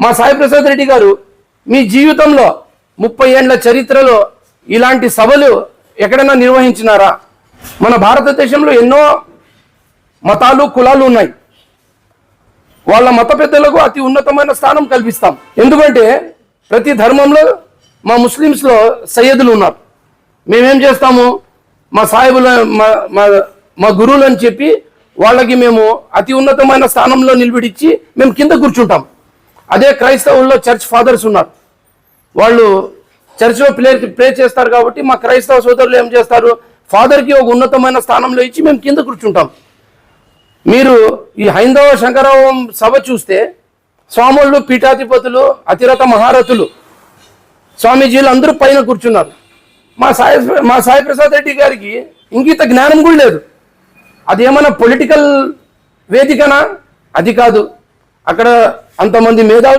మా సాయి ప్రసాద్ రెడ్డి గారు మీ జీవితంలో ముప్పై ఏండ్ల చరిత్రలో ఇలాంటి సభలు ఎక్కడైనా నిర్వహించినారా? మన భారతదేశంలో ఎన్నో మతాలు కులాలు ఉన్నాయి. వాళ్ళ మత పెద్దలకు అతి ఉన్నతమైన స్థానం కల్పిస్తాం. ఎందుకంటే ప్రతి ధర్మంలో మా ముస్లిమ్స్లో సయ్యదులు ఉన్నారు. మేమేం చేస్తాము? మా సాయిబుల మా మా మా గురువులు అని చెప్పి వాళ్ళకి మేము అతి ఉన్నతమైన స్థానంలో నిలబడిచ్చి మేము కింద కూర్చుంటాం. అదే క్రైస్తవుల్లో చర్చ్ ఫాదర్స్ ఉన్నారు. వాళ్ళు చర్చ్లో ప్లే ప్రే చేస్తారు కాబట్టి మా క్రైస్తవ సోదరులు ఏం చేస్తారు? ఫాదర్కి ఒక ఉన్నతమైన స్థానంలో ఇచ్చి మేము కింద కూర్చుంటాం. మీరు ఈ హైందవ శంకరవం సభ చూస్తే స్వాముళ్ళు పీఠాధిపతులు అతిరథ మహారథులు స్వామీజీలు అందరూ పైన కూర్చున్నారు. మా సాయి మా సాయి ప్రసాద్ రెడ్డి గారికి ఇంకిత జ్ఞానం కూడా లేదు. అది ఏమైనా పొలిటికల్ వేదికనా? అది కాదు. అక్కడ అంతమంది మేధావులు